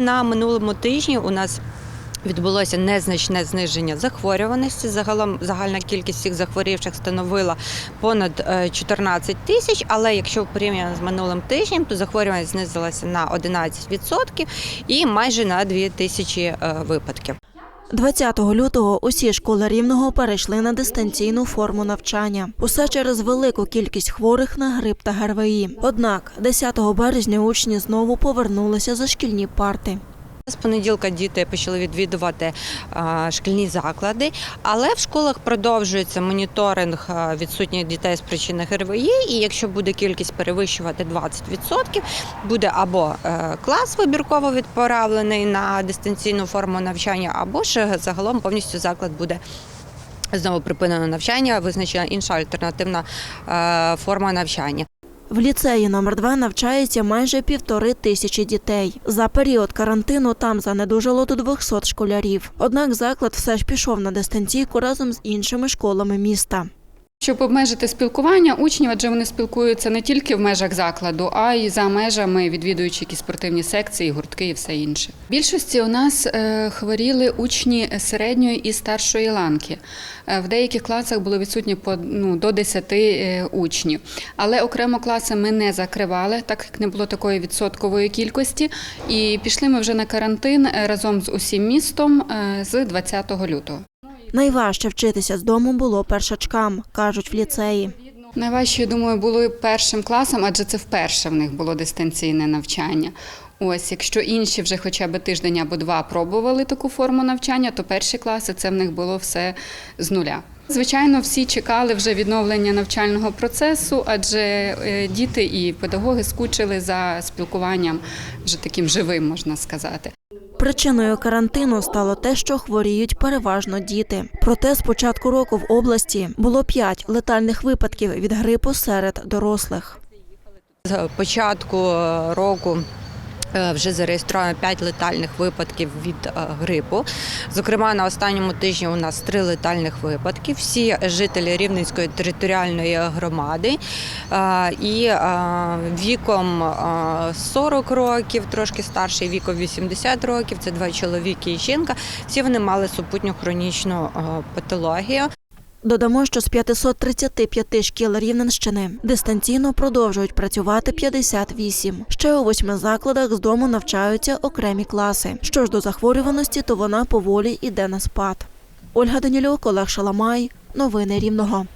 На минулому тижні у нас відбулося незначне зниження захворюваності. Загалом загальна кількість всіх захворівших становила понад е, 14 тисяч. Але якщо порівняно з минулим тижнем, то захворюваність знизилася на 11% і майже на 2 тисячі е, випадків. 20 лютого усі школи рівного перейшли на дистанційну форму навчання. Усе через велику кількість хворих на грип та ГРВІ. Однак 10 березня учні знову повернулися за шкільні парти. З понеділка діти почали відвідувати е, шкільні заклади, але в школах продовжується моніторинг е, відсутніх дітей з причини ГРВІ. І якщо буде кількість перевищувати 20%, буде або е, клас вибірково відправлений на дистанційну форму навчання, або ж загалом повністю заклад буде. Знову припинено навчання, визначена інша альтернативна е, форма навчання. В ліцеї номер 2 навчається майже півтори тисячі дітей. За період карантину там занедужило до 200 школярів. Однак заклад все ж пішов на дистанційку разом з іншими школами міста. Щоб обмежити спілкування учнів, адже вони спілкуються не тільки в межах закладу, а й за межами, відвідуючи якісь спортивні секції, гуртки і все інше. В більшості у нас е, хворіли учні середньої і старшої ланки. Е, В деяких класах було відсутні по ну, до 10 е, учнів. Але окремо класи ми не закривали, так як не було такої відсоткової кількості. І пішли ми вже на карантин разом з усім містом з 20 лютого. Найважче вчитися з дому було першачкам, кажуть в ліцеї. Найважче, думаю, було першим класом, адже це вперше в них було дистанційне навчання. Ось, якщо інші вже хоча б тиждень або два пробували таку форму навчання, то перші класи це в них було все з нуля. Звичайно, всі чекали вже відновлення навчального процесу, адже е, діти і педагоги скучили за спілкуванням вже таким живим, можна сказати. Причиною карантину стало те, що хворіють переважно діти. Проте з початку року в області було п'ять летальних випадків від грипу серед дорослих. З початку року вже зареєстровано 5 летальних випадків від е, грипу. Зокрема, на останньому тижні у нас три летальних випадки. Всі жителі Рівненської територіальної громади Е, і е, віком е, 40 років, трошки старший віком 80 років. Це два чоловіки і жінка. Всі вони мали супутню хронічну е, патологію. Додамо, що з 535 шкіл Рівненщини дистанційно продовжують працювати 58. Ще у восьми закладах з дому навчаються окремі класи. Що ж до захворюваності, то вона поволі йде на спад. Ольга Данілюк, Олег Шаламай. Новини Рівного.